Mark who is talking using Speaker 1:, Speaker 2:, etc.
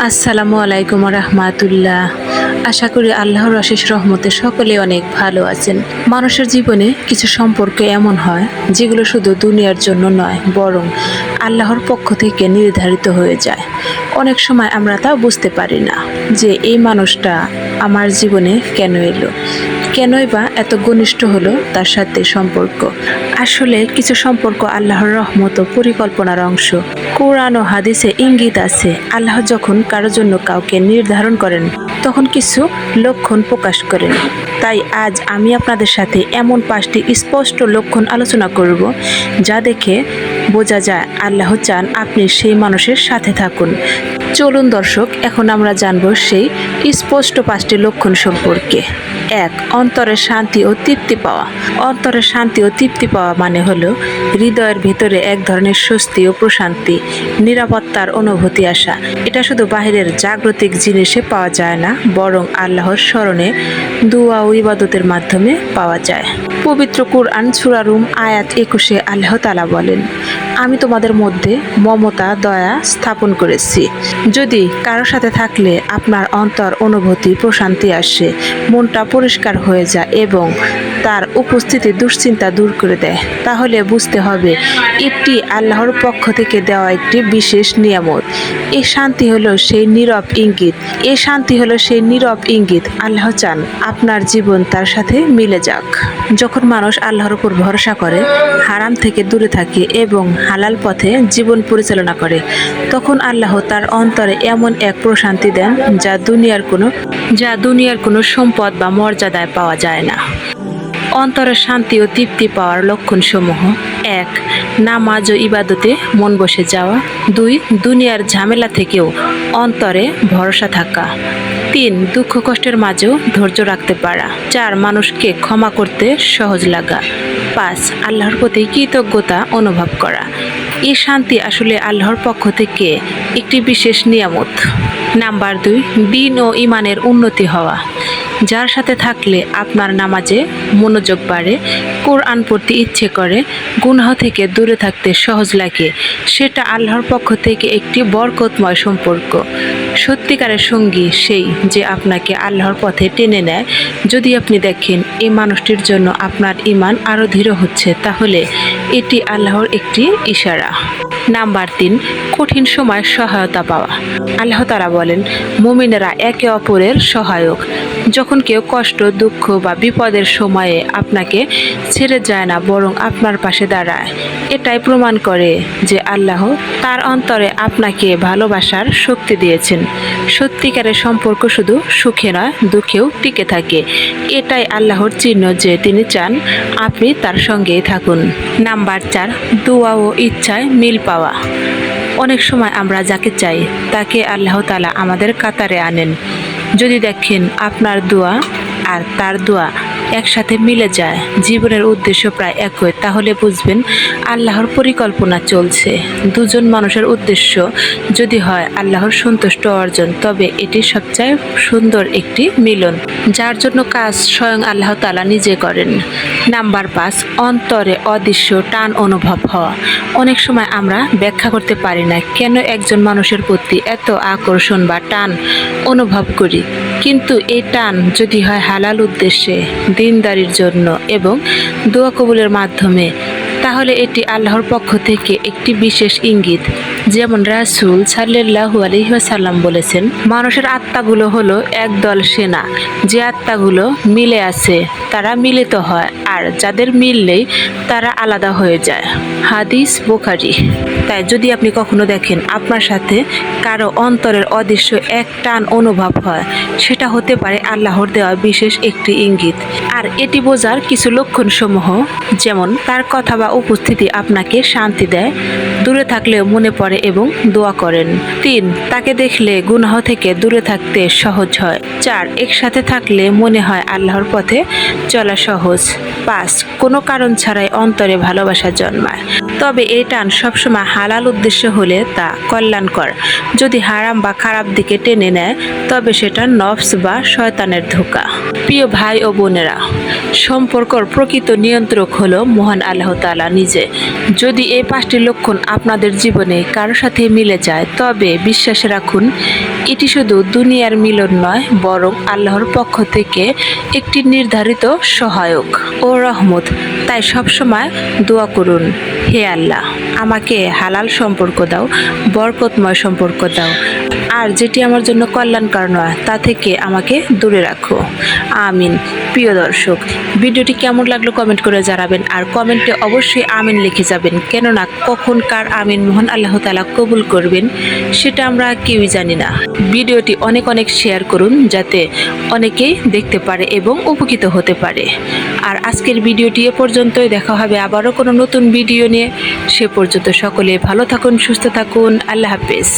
Speaker 1: আসসালামু আলাইকুম রহমাতুল্লাহ। আশা করি আল্লাহর অশেষ রহমতে সকলে অনেক ভালো আছেন। মানুষের জীবনে কিছু সম্পর্ক এমন হয়, যেগুলো শুধু দুনিয়ার জন্য নয়, বরং আল্লাহর পক্ষ থেকে নির্ধারিত হয়ে যায়। অনেক সময় আমরা তা বুঝতে পারি না যে এই মানুষটা আমার জীবনে কেন এলো? কেনই বা এত ঘনিষ্ঠ হলো তার সাথে সম্পর্ক? আসলে কিছু সম্পর্ক আল্লাহর রহমত পরিকল্পনার অংশ। কোরআন ও হাদিসে ইঙ্গিত আছে, আল্লাহ যখন কারোর জন্য কাউকে নির্ধারণ করেন, তখন কিছু লক্ষণ প্রকাশ করেন। তাই আজ আমি আপনাদের সাথে এমন পাঁচটি স্পষ্ট লক্ষণ আলোচনা করব, যা দেখে বোঝা যায় আল্লাহ চান আপনি সেই মানুষের সাথে থাকুন। চলুন দর্শক, এখন আমরা জানব সেই স্পষ্ট পাঁচটি লক্ষণ সম্পর্কে। এক অন্তরের শান্তি ও তৃপ্তি পাওয়া। অন্তরের শান্তি ও তৃপ্তি পাওয়া মানে হলো হৃদয়ের ভিতরে এক ধরনের স্বস্তি ও প্রশান্তি, নিরাপত্তার অনুভূতি আসা। এটা শুধু বাহিরের জাগতিক জিনিসে পাওয়া যায় না, বরং আল্লাহর স্মরণে দুয়া ও ইবাদতের মাধ্যমে পাওয়া যায়। পবিত্র কুরআন সুরারুম আয়াত একুশে আল্লাহ তালা বলেন আমি তোমাদের মধ্যে মমতা, দয়া স্থাপন করেছি। যদি কারও সাথে থাকলে আপনার অন্তর অনুভূতি প্রশান্তি আসে, মনটা পরিষ্কার হয়ে যায় এবং তার উপস্থিতি দুশ্চিন্তা দূর করে দেয়। তাহলে বুঝতে হবে, এটি আল্লাহর পক্ষ থেকে দেওয়া একটি বিশেষ নিয়ামত। এই শান্তি হলো সেই নীরব ইঙ্গিত। এ শান্তি হলো সেই নীরব ইঙ্গিত। আল্লাহ চান আপনার জীবন তার সাথে মিলে যাক। যখন মানুষ আল্লাহর উপর ভরসা করে, হারাম থেকে দূরে থাকে এবং হালাল পথে জীবন পরিচালনা করে, তখন আল্লাহ তার অন্তরে এমন এক প্রশান্তি দেন যা দুনিয়ার কোনো যা দুনিয়ার কোনো সম্পদ বা মর্যাদায় পাওয়া যায় না। অন্তরের শান্তি ও তৃপ্তি পাওয়ার লক্ষণসমূহ। এক, নামাজ ও ইবাদতে মন বসে যাওয়া। দুই, দুনিয়ার ঝামেলা থেকেও অন্তরে ভরসা থাকা। তিন, দুঃখ কষ্টের মাঝেও ধৈর্য রাখতে পারা। চার, মানুষকে ক্ষমা করতে সহজ লাগা। পাঁচ, আল্লাহর প্রতি কৃতজ্ঞতা অনুভব করা। এই শান্তি আসলে আল্লাহর পক্ষ থেকে একটি বিশেষ নিয়ামত। নাম্বার দুই, দিন ও ইমানের উন্নতি হওয়া। যার সাথে থাকলে আপনার নামাজে মনোযোগ বাড়ে, কোরআন পড়তে ইচ্ছে করে, গুনাহ থেকে দূরে থাকতে সহজ লাগে। সেটা আল্লাহর পক্ষ থেকে একটি বরকতময় সম্পর্ক। সত্যিকারের সঙ্গী সেই যে আপনাকে আল্লাহর পথে টেনে নেয়। যদি আপনি দেখেন এই মানুষটির জন্য আপনার ইমান আরও দৃঢ় হচ্ছে, তাহলে এটি আল্লাহর একটি ইশারা। নাম্বার তিন কঠিন সময় সহায়তা পাওয়া। আল্লাহ তারা বলেন মুমিনেরা একে অপরের সহায়ক। যখন কেউ কষ্ট, দুঃখ বা বিপদের সময়ে আপনাকে ছেড়ে যায় না, বরং আপনার পাশে দাঁড়ায়, এটাই প্রমাণ করে যে আল্লাহ তার অন্তরে আপনাকে ভালোবাসার শক্তি দিয়েছেন। সত্যিকারের সম্পর্ক শুধু সুখে নয়, দুঃখেও টিকে থাকে। এটাই আল্লাহর চিহ্ন যে তিনি চান আপনি তার সঙ্গেই থাকুন। নাম্বার চার, দোয়া ও ইচ্ছায় মিল পাওয়া। অনেক সময় আমরা যাকে চাই, তাকে আল্লাহ তালা আমাদের কাতারে আনেন। যদি দেখেন আপনার দোয়া আর তার দোয়া একসাথে মিলে যায়, জীবনের উদ্দেশ্য প্রায় একই, তাহলে বুঝবেন আল্লাহর পরিকল্পনা চলছে। দুজন মানুষের উদ্দেশ্য যদি হয় আল্লাহর সন্তুষ্ট অর্জন, তবে এটি সবচেয়ে সুন্দর একটি মিলন। যার জন্য কাজ স্বয়ং আল্লাহ তালা নিজে করেন। নাম্বার পাঁচ, অন্তরে অদৃশ্য টান অনুভব হওয়া। অনেক সময় আমরা ব্যাখ্যা করতে পারি না কেন একজন মানুষের প্রতি এত আকর্ষণ বা টান অনুভব করি। কিন্তু এই টান যদি হয় হালাল উদ্দেশ্যে, দিনদারির জন্য এবং দোয়া কবুলের মাধ্যমে, তাহলে এটি আল্লাহর পক্ষ থেকে একটি বিশেষ ইঙ্গিত। যেমন রাসুল সাল্লাহু আলহিহাসাল্লাম বলেছেন, মানুষের আত্মাগুলো হলো একদল সেনা। যে আত্মাগুলো মিলে আছে, তারা মিলিত হয়, আর যাদের মিল নেই, তারা আলাদা হয়ে যায়। হাদিস বোখারি। তাই যদি আপনি কখনো দেখেন আপনার সাথে কারও অন্তরের অদৃশ্য এক টান অনুভব হয়, সেটা হতে পারে আল্লাহর দেওয়া বিশেষ একটি ইঙ্গিত। আর এটি বোঝার কিছু লক্ষণ সমূহ যেমন তার কথা বা উপস্থিতি আপনাকে শান্তি দেয়, দূরে থাকলেও মনে পড়ে এবং দোয়া করেন। তিন, তাকে দেখলে গুনাহ থেকে দূরে থাকতে সহজ হয়। চার, একসাথে থাকলে মনে হয় আল্লাহর পথে চলা সহজ। পাঁচ, কোনো কারণ ছাড়াই অন্তরে ভালোবাসা জন্মায়। তবে এই টান সবসময় হালাল উদ্দেশ্য হলে তা কল্যাণকর। যদি হারাম বা খারাপ দিকে টেনে নেয়, তবে সেটা নফস বা শয়তানের ধোকা। প্রিয় ভাই ও বোনেরা সম্পর্কর প্রকৃত নিয়ন্ত্রক হলো মহান আল্লাহ তাআলা নিজে। যদি এই পাঁচটি লক্ষণ আপনাদের জীবনে কারোর সাথে মিলে যায়, তবে বিশ্বাস রাখুন, এটি শুধু দুনিয়ার মিলন নয়, বরং আল্লাহর পক্ষ থেকে একটি নির্ধারিত সহায়ক ও রহমত। তাই সবসময় দোয়া করুন, হে আল্লাহ, আমাকে হালাল সম্পর্ক দাও, বরকতময় সম্পর্ক দাও আর যেটি আমার জন্য কল্যাণকর নয়, তা থেকে আমাকে দূরে রাখো। আমিন। প্রিয় দর্শক, ভিডিওটি কেমন লাগল কমেন্ট করে জানাবেন, আর কমেন্টে অবশ্যই আমিন লিখে যাবেন, কেননা কখন কার আমিন মোহন আল্লাহ তালা কবুল করবেন, সেটা আমরা কেউই জানি না। ভিডিওটি অনেক অনেক শেয়ার করুন, যাতে অনেকেই দেখতে পারে এবং উপকৃত হতে পারে। আর আজকের ভিডিওটি এ পর্যন্তই, দেখা হবে আবারও কোনো নতুন ভিডিও নিয়ে। সে পর্যন্ত সকলে ভালো থাকুন, সুস্থ থাকুন, আল্লাহ হাফেজ।